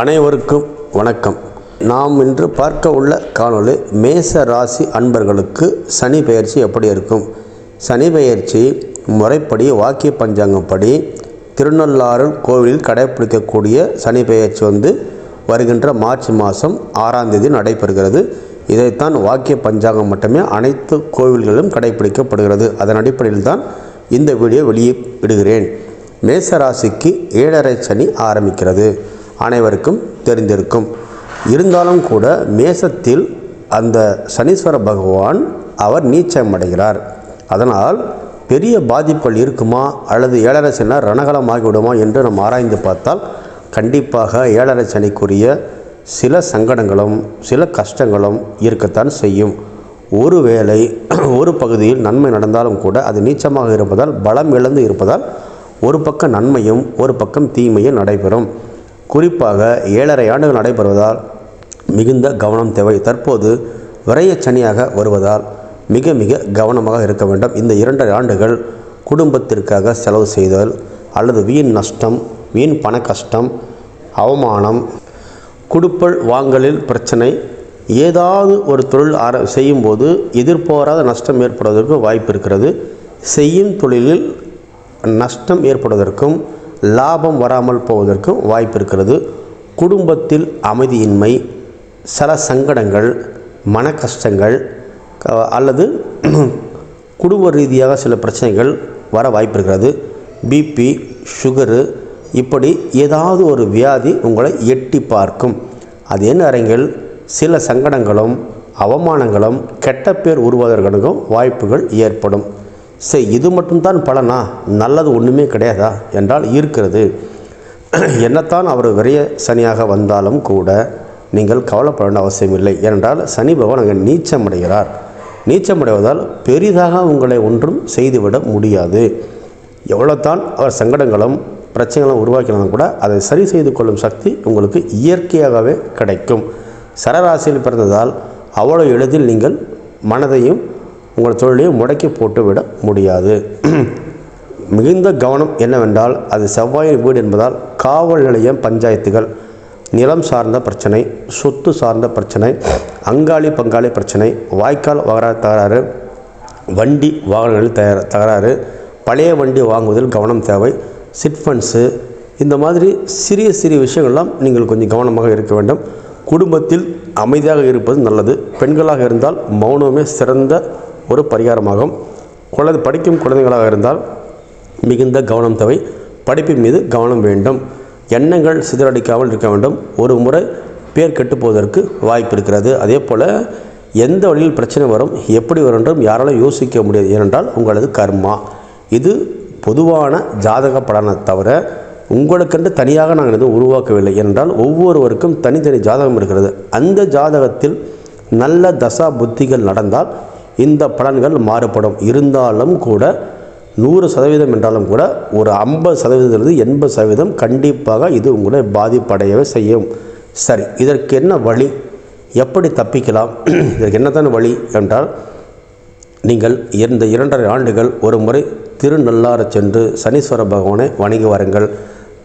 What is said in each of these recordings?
அனைவருக்கும் வணக்கம். நாம் இன்று பார்க்க உள்ள காணொளி மேச ராசி அன்பர்களுக்கு சனி பெயர்ச்சி எப்படி இருக்கும்? சனி பெயர்ச்சி முறைப்படி வாக்கிய பஞ்சாங்கப்படி திருநள்ளாறு கோவிலில் கடைப்பிடிக்கக்கூடிய சனி பெயர்ச்சி வந்து வருகின்ற மார்ச் மாதம் ஆறாம் தேதி நடைபெறுகிறது. இதைத்தான் வாக்கிய பஞ்சாங்கம் மட்டுமே அனைத்து கோவில்களிலும் கடைப்பிடிக்கப்படுகிறது. அதன் அடிப்படையில் தான் இந்த வீடியோ வெளியே விடுகிறேன் மேச ராசிக்கு ஏழரை சனி ஆரம்பிக்கிறது. அனைவருக்கும் தெரிந்திருக்கும். இருந்தாலும் கூட மேசத்தில் அந்த சனீஸ்வர பகவான் அவர் நீச்சம் அடைகிறார். அதனால் பெரிய பாதிப்புகள் இருக்குமா அல்லது ஏழரை சனினா ரணகலமாகி என்று நாம் ஆராய்ந்து பார்த்தால் கண்டிப்பாக ஏழரை சனிக்குரிய சில சங்கடங்களும் சில கஷ்டங்களும் இருக்கத்தான் செய்யும். ஒருவேளை ஒரு பகுதியில் நன்மை நடந்தாலும் கூட அது நீச்சமாக இருப்பதால் பலம் இழந்து இருப்பதால் ஒரு பக்கம் நன்மையும் ஒரு பக்கம் தீமையும் நடைபெறும். குறிப்பாக ஏழரை ஆண்டுகள் நடைபெறுவதால் மிகுந்த கவனம் தேவை. தற்போது விரைய சனியாக வருவதால் மிக மிக கவனமாக இருக்க வேண்டும். இந்த இரண்டரை ஆண்டுகள் குடும்பத்திற்காக செலவு செய்தல் அல்லது வீண் நஷ்டம் வீண் பண கஷ்டம் அவமானம் குடுப்பல் வாங்கலில் பிரச்சனை ஏதாவது ஒரு தொழில் ஆர செய்யும்போது எதிர்பாராத நஷ்டம் ஏற்படுவதற்கு வாய்ப்பு இருக்கிறது. செய்யும் தொழிலில் நஷ்டம் ஏற்படுவதற்கும் லாபம் வராமல் போவதற்கும் வாய்ப்பு இருக்கிறது. குடும்பத்தில் அமைதியின்மை சில சங்கடங்கள் மன கஷ்டங்கள் அல்லது குடும்ப ரீதியாக சில பிரச்சனைகள் வர வாய்ப்பு இருக்கிறது. பிபி சுகரு இப்படி ஏதாவது ஒரு வியாதி உங்களை எட்டி பார்க்கும். அது என்ன அறிஞர்கள் சில சங்கடங்களும் அவமானங்களும் கெட்ட பேர் உருவாதற்கும் வாய்ப்புகள் ஏற்படும். சரி இது மட்டும்தான் பலனா? நல்லது ஒன்றுமே கிடையாதா? என்றால் இருக்கிறது. என்னத்தான் அவர் விரைய சனியாக வந்தாலும் கூட நீங்கள் கவலைப்பட வேண்டிய அவசியமில்லை ஏனென்றால் சனி பகவான் அங்கே நீச்சமடைகிறார். நீச்சமடைவதால் பெரிதாக உங்களை ஒன்றும் செய்துவிட முடியாது. எவ்வளோத்தான் அவர் சங்கடங்களும் பிரச்சனைகளும் உருவாக்கினாலும் கூட அதை சரி செய்து கொள்ளும் சக்தி உங்களுக்கு இயற்கையாகவே கிடைக்கும். சரராசியில் பிறந்ததால் அவ்வளோ எளிதில் நீங்கள் மனதையும் உங்கள் தொழிலையும் முடக்கி போட்டுவிட முடியாது. மிகுந்த கவனம் என்னவென்றால் அது செவ்வாயின் வீடு என்பதால் காவல் நிலையம் பஞ்சாயத்துகள் நிலம் சார்ந்த பிரச்சனை சொத்து சார்ந்த பிரச்சனை அங்காளி பங்காளி பிரச்சனை வாய்க்கால் வகர தகராறு வண்டி வாகனங்களில் தயார் தகராறு பழைய வண்டி வாங்குவதில் கவனம் தேவை. சிட் ஃபண்ட்ஸு இந்த மாதிரி சிறிய சிறிய விஷயங்கள்லாம் நீங்கள் கொஞ்சம் கவனமாக இருக்க வேண்டும். குடும்பத்தில் அமைதியாக இருப்பது நல்லது. பெண்களாக இருந்தால் மௌனமே சிறந்த ஒரு பரிகாரமாகும் குழந்தை படிக்கும் குழந்தைகளாக இருந்தால் மிகுந்த கவனம் தேவை. படிப்பின் மீது கவனம் வேண்டும். எண்ணங்கள் சிதறடிக்காமல் இருக்க வேண்டும். ஒரு முறை பேர் கெட்டு போவதற்கு வாய்ப்பு இருக்கிறது. அதே போல் எந்த வழியில் பிரச்சனை வரும் எப்படி வரும் என்றும் யாராலும் யோசிக்க முடியாது. ஏனென்றால் உங்களது கர்மா. இது பொதுவான ஜாதக பலனை தவிர உங்களுக்கென்று தனியாக நாங்கள் எதுவும் உருவாக்கவில்லை. என்றால் ஒவ்வொருவருக்கும் தனித்தனி ஜாதகம் இருக்கிறது. அந்த ஜாதகத்தில் நல்ல தசா புத்திகள் நடந்தால் இந்த பலன்கள் மாறுபடும். இருந்தாலும் கூட நூறு சதவீதம் என்றாலும் கூட ஒரு ஐம்பது சதவீதத்திலிருந்து எண்பது சதவீதம் கண்டிப்பாக இது உங்களை பாதிப்படையவே செய்யும். சரி இதற்கு என்ன வழி? எப்படி தப்பிக்கலாம்? இதற்கு என்னதான் வழி என்றால் நீங்கள் இந்த இரண்டரை ஆண்டுகள் ஒரு முறை திருநள்ளாறு சென்று சனீஸ்வர பகவானை வணங்கி வாருங்கள்.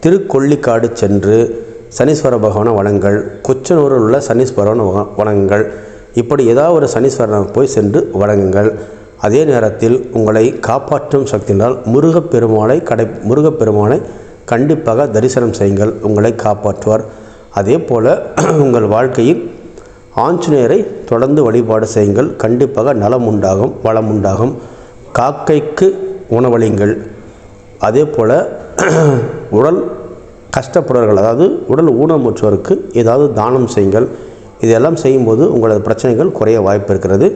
திருக்கொள்ளிக்காடு சென்று சனீஸ்வர பகவானை வணங்கள். கொச்சனூரில் உள்ள சனீஸ்வரன் வ- வணங்குங்கள். இப்படி ஏதாவது ஒரு சனீஸ்வரனை போய் சென்று வணங்குங்கள். அதே நேரத்தில் உங்களை காப்பாற்றும் சக்தியினால் முருகப்பெருமானை கடை முருகப்பெருமானை கண்டிப்பாக தரிசனம் செய்யுங்கள். உங்களை காப்பாற்றுவார். அதே போல் உங்கள் வாழ்க்கையில் ஆஞ்சநேயரை தொடர்ந்து வழிபாடு செய்யுங்கள். கண்டிப்பாக நலம் உண்டாகும் வளம் உண்டாகும். காக்கைக்கு உணவளிங்கள் அதே போல் உடல் கஷ்டப்படுறவர்கள் அதாவது உடல் ஊனமுற்றோருக்கு ஏதாவது தானம் செய்யுங்கள். இதெல்லாம் செய்யும்போது உங்களது பிரச்சனைகள் குறைய வாய்ப்பு இருக்கிறது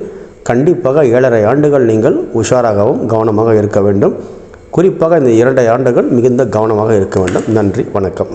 கண்டிப்பாக ஏழரை ஆண்டுகள் நீங்கள் உஷாராகவும் கவனமாக இருக்க வேண்டும். குறிப்பாக இந்த இரண்டரை ஆண்டுகள் மிகுந்த கவனமாக இருக்க வேண்டும். நன்றி வணக்கம்.